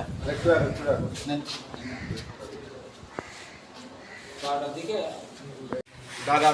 সব দাঁড়ান হ্যাঁ চার ভাই ছিল একমত না আমার নেবে বারোটার দিকে দাদা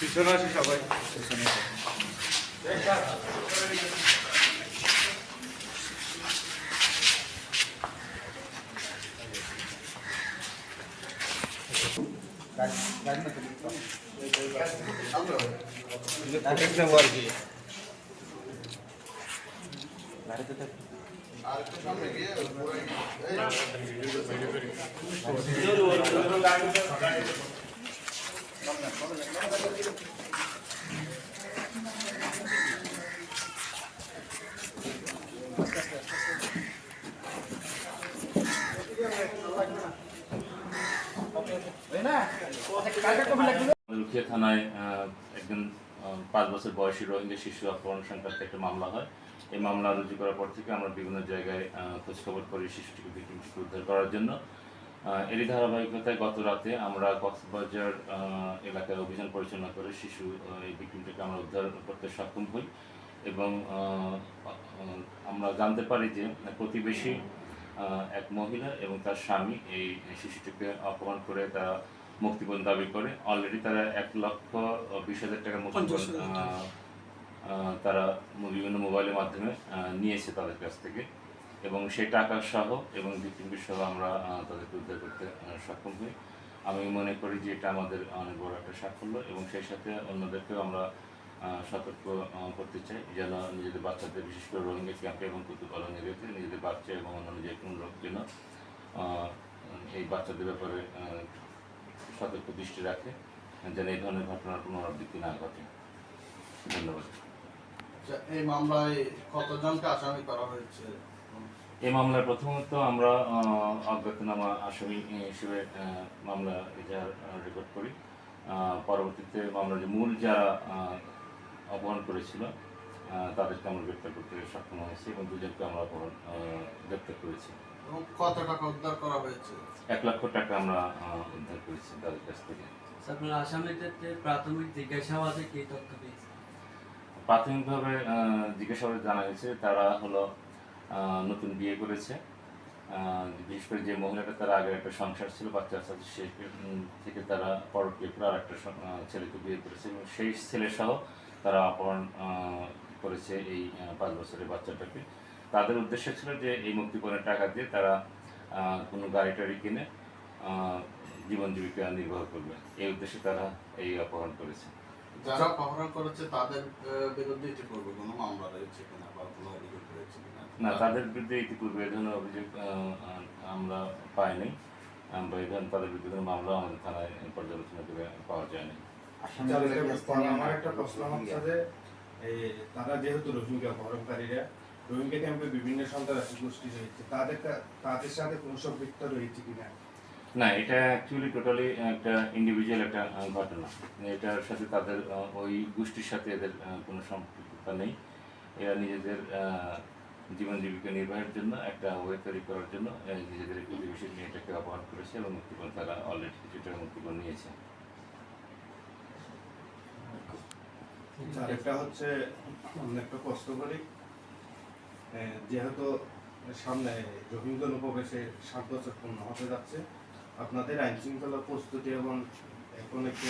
পিছনে আসি সবাই দেখলাম আর রুখিয়া থানায় একজন পাঁচ বছর বয়সী রোহিঙ্গা শিশু অপহরণ সংক্রান্ত একটা মামলা হয়। এই মামলা রুজু করার পর থেকে আমরা বিভিন্ন জায়গায় খোঁজখবর করি শিশুটিকে ভিক্টিমটিকে উদ্ধার করার জন্য। এরই ধারাবাহিকতায় গত রাতে আমরা কক্সবাজার এলাকায় অভিযান পরিচালনা করে শিশু এই ভিক্টিমটিকে আমরা উদ্ধার করতে সক্ষম হই এবং আমরা জানতে পারি যে প্রতিবেশী এক মহিলা এবং তার স্বামী এই শিশুটিকে অপহরণ করে তারা মুক্তিপণ দাবি করে। অলরেডি তারা এক লক্ষ বিশ হাজার টাকা। মুক্তিপণ তারা বিভিন্ন মোবাইলের মাধ্যমে নিয়েছে তাদের কাছ থেকে। এবং সেই টাকা সহ এবং ভিত্তিম সহ আমরা তাদেরকে উদ্ধার করতে সক্ষম হই। আমি মনে করি যে এটা আমাদের অনেক বড় একটা সাফল্য এবং সেই সাথে অন্যদেরকেও আমরা সতর্ক করতে চাই। যেন নিজেদের বাচ্চাদের বিশেষ করে রোহিঙ্গা ক্যাম্পে এবং কুতুপালন এরিয়াতে নিজেদের বাচ্চা এবং অন্যান্য যে কোনো লোক যেন এই বাচ্চাদের ব্যাপারে সতর্ক দৃষ্টি রাখে যেন এই ধরনের ঘটনার পুনরাবৃত্তি না ঘটে। ধন্যবাদ। আচ্ছা, এই মামলায় কতজনকে আসামি করা হয়েছে? এই মামলায় প্রথমত আমরা অজ্ঞাতনামা আসামি হিসেবে মামলা এজাহার রেকর্ড করি। পরবর্তীতে মামলার যে মূল যারা অপহরণ করেছিল তাদেরকে আমরা গ্রেপ্তার করতে সক্ষম হয়েছি এবং দুজনকে আমরা অপহরণ গ্রেপ্তার করেছি। এবং কত টাকা উদ্ধার করা হয়েছে? এক লক্ষ টাকা আমরা উদ্ধার করেছি তাদের কাছ থেকে। আপনার আসামিদের যে প্রাথমিক জিজ্ঞাসাবাদে কি তথ্য পেয়েছে প্রাথমিকভাবে জিজ্ঞাসাবাদে জানা গেছে তারা হলো নতুন বিয়ে করেছে। বিশেষ করে যে মহিলাটা তার আগে একটা সংসার ছিল বাচ্চা আছে সে থেকে তারা পরকীয় করে আর একটা ছেলেকে বিয়ে করেছে এবং সেই ছেলে সহ তারা অপহরণ করেছে এই পাঁচ বছরের বাচ্চাটাকে। তাদের উদ্দেশ্য ছিল যে এই মুক্তিপণের টাকা দিয়ে তারা কোনো গাড়ি টাড়ি কিনে আহ, জীবন জীবিকা নির্বাহ করবে। এই উদ্দেশ্যে তারা এই অপহরণ করেছে। যারা অপহরণ করেছে তাদের বিরুদ্ধে ইতিপূর্বে কোনো মামলা রয়েছে কিনা বা কোনো অভিযোগ রয়েছে কিনা? না তাদের বিরুদ্ধে ইতিপূর্বে এ ধরনের অভিযোগ আমরা পাইনি। আমরা এই ধরনের তাদের বিরুদ্ধে কোনো মামলা আমাদের থানায় পর্যালোচনা করে পাওয়া যায়নি। আমার একটা প্রশ্ন হচ্ছে যে এই তারা যেহেতু রোহিঙ্গা অপহরণকারীরা রোহিঙ্গা ক্যাম্পে বিভিন্ন সন্ত্রাসী গোষ্ঠী রয়েছে। তাদের তাদের সাথে কোনো সম্পৃক্ত রয়েছে কিনা? না এটা অ্যাকচুয়ালি টোটালি একটা ইন্ডিভিজুয়াল একটা ঘটনা। এটার সাথে তাদের ওই গোষ্ঠীর সাথে এদের কোনো সম্পৃক্ততা নেই। এরা নিজেদের জীবন জীবিকা নির্বাহের জন্য একটা ওয়ে তৈরি করার জন্য নিজেদের এই প্রতিবেশী মেয়েটাকে অপহরণ করেছে এবং মুক্তিপণ তারা অলরেডি কিছু টাকা মুক্তিপণ নিয়েছে। একটা হচ্ছে আমরা একটা প্রশ্ন করি। যেহেতু সামনে রোহিঙ্গা উপবেশে সাত বছর পূর্ণ হতে যাচ্ছে আপনাদের আইন শৃঙ্খলা প্রস্তুতি এবং এখন একটু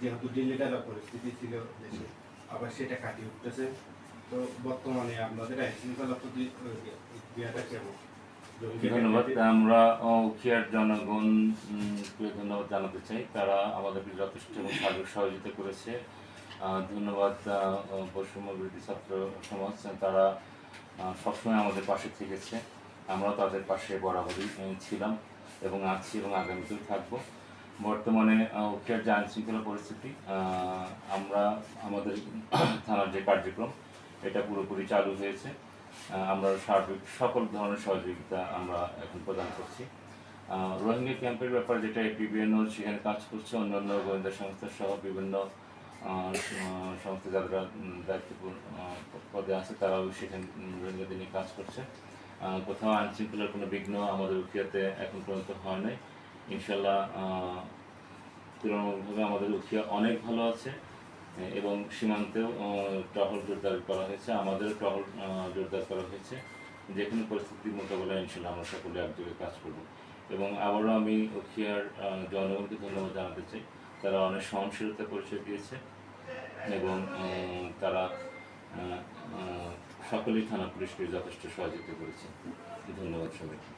যেহেতু ডিলিটারা পরিস্থিতি ছিল দেশে আবার সেটা কাটিয়ে উঠতেছে। তো বর্তমানে আপনাদের আইন শৃঙ্খলা প্রতি ইয়েটা কেমন? ধন্যবাদ। আমরা উখিয়ার জনগণকে ধন্যবাদ জানাতে চাই তারা আমাদেরকে যথেষ্ট এবং সার্বিক সহযোগিতা করেছে। ধন্যবাদ বৈষম্য বিরোধী ছাত্র সমাজ তারা সবসময় আমাদের পাশে থেকেছে। আমরা তাদের পাশে বরাবরই ছিলাম এবং আছি এবং আগামীতেও থাকব। বর্তমানে উখিয়ার যে আইনশৃঙ্খলা পরিস্থিতি আমরা আমাদের থানার যে কার্যক্রম, এটা পুরোপুরি চালু হয়েছে। আমরা সার্বিক, সকল ধরনের সহযোগিতা আমরা এখন প্রদান করছি। রোহিঙ্গা ক্যাম্পের ব্যাপারে যেটা এপিবিএনও সেখানে কাজ করছে, অন্যান্য গোয়েন্দা সংস্থা সহ বিভিন্ন সংস্থা যারা দায়িত্বপূর্ণ পদে আছে, তারাও সেখানে রোহিঙ্গাদের নিয়ে কাজ করছে। কোথাও আইন শৃঙ্খলার কোনো বিঘ্ন আমাদের উখিয়াতে এখন পর্যন্ত হয় নাই। ইনশাল্লাহ তুলনামূলকভাবে আমাদের উখিয়া অনেক ভালো আছে এবং সীমান্তেও টহল জোরদার করা হয়েছে, আমাদেরও টহল জোরদার করা হয়েছে। যে কোনো পরিস্থিতি মোকাবেলায় ইনশাল্লাহ আমরা সকলে একযোগে কাজ করব। এবং আবারও আমি উখিয়ার জনগণকে ধন্যবাদ জানাতে চাই। তারা অনেক সহনশীলতা পরিচয় দিয়েছে এবং তারা সকলেই থানা পুলিশকে যথেষ্ট সহযোগিতা করেছে। ধন্যবাদ সবাইকে।